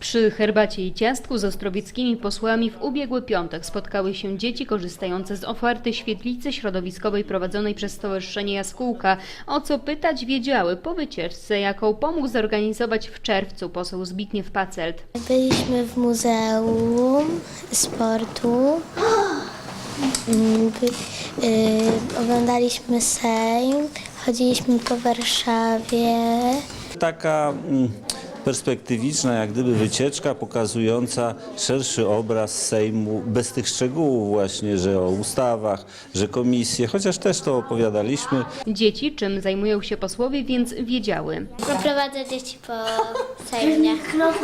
Przy herbacie i ciastku z ostrowieckimi posłami w ubiegły piątek spotkały się dzieci korzystające z oferty świetlicy środowiskowej prowadzonej przez Stowarzyszenie Jaskółka. O co pytać wiedziały po wycieczce, jaką pomógł zorganizować w czerwcu poseł Zbigniew Pacelt. Byliśmy w Muzeum Sportu. Mm, by- y, oglądaliśmy Sejm, chodziliśmy po Warszawie. Taka mm, perspektywiczna, jak gdyby wycieczka pokazująca szerszy obraz Sejmu, bez tych szczegółów właśnie, że o ustawach, że komisje, chociaż też to opowiadaliśmy. Dzieci, czym zajmują się posłowie, więc wiedziały. Poprowadzę dzieci po Sejmie.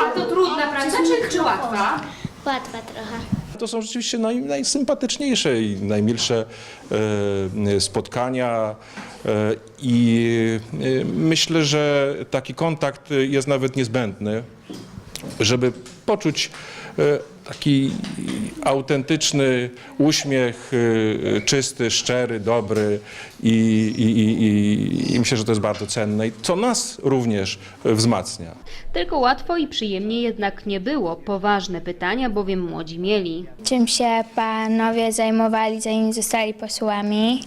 A to trudna praca czy, czy łatwa? Łatwa trochę. To są rzeczywiście naj, najsympatyczniejsze i najmilsze e, spotkania e, i e, myślę, że taki kontakt jest nawet niezbędny, żeby poczuć taki autentyczny uśmiech, e, czysty, szczery, dobry i, i, i, i, i myślę, że to jest bardzo cenne i co nas również wzmacnia. Tylko łatwo i przyjemnie jednak nie było. Poważne pytania bowiem młodzi mieli. czym się panowie zajmowali, zanim zostali posłami.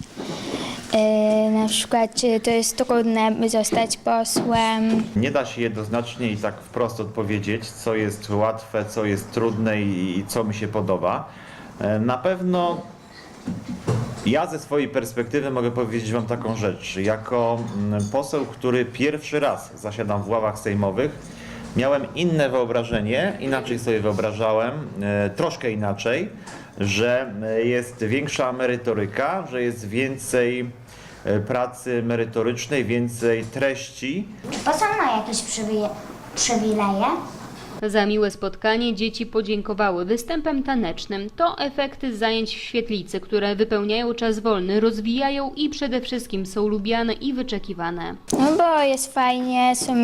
Yy, na przykład, czy to jest trudne, by zostać posłem. Nie da się jednoznacznie i tak wprost odpowiedzieć, co jest łatwe, co jest trudne i, i co mi się podoba. E, Na pewno ja ze swojej perspektywy mogę powiedzieć Wam taką rzecz. Jako mm, poseł, który pierwszy raz zasiadam w ławach sejmowych, miałem inne wyobrażenie, inaczej sobie wyobrażałem, e, troszkę inaczej, że e, jest większa merytoryka, że jest więcej e, pracy merytorycznej, więcej treści. Poseł ma jakieś przywi- przywileje? Za miłe spotkanie dzieci podziękowały występem tanecznym. To efekty zajęć w świetlicy, które wypełniają czas wolny, rozwijają i przede wszystkim są lubiane i wyczekiwane. No bo jest fajnie, są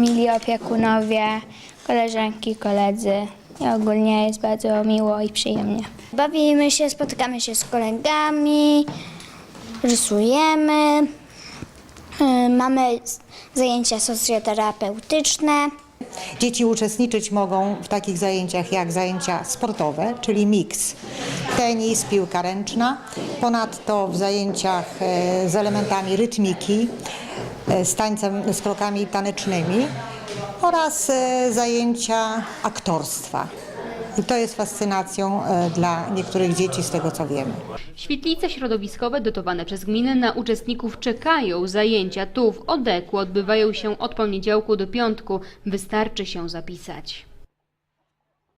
mili opiekunowie, koleżanki, koledzy. I ogólnie jest bardzo miło i przyjemnie. Bawimy się, spotykamy się z kolegami, rysujemy, y, mamy zajęcia socjoterapeutyczne. Dzieci uczestniczyć mogą w takich zajęciach jak zajęcia sportowe, czyli miks, tenis, piłka ręczna. Ponadto w zajęciach e, z elementami rytmiki, e, z tańcem, z krokami tanecznymi oraz e, zajęcia aktorstwa. I to jest fascynacją e, dla niektórych dzieci z tego co wiemy. Świetlice środowiskowe dotowane przez gminy na uczestników czekają. Zajęcia tu w Odeku odbywają się od poniedziałku do piątku. Wystarczy się zapisać.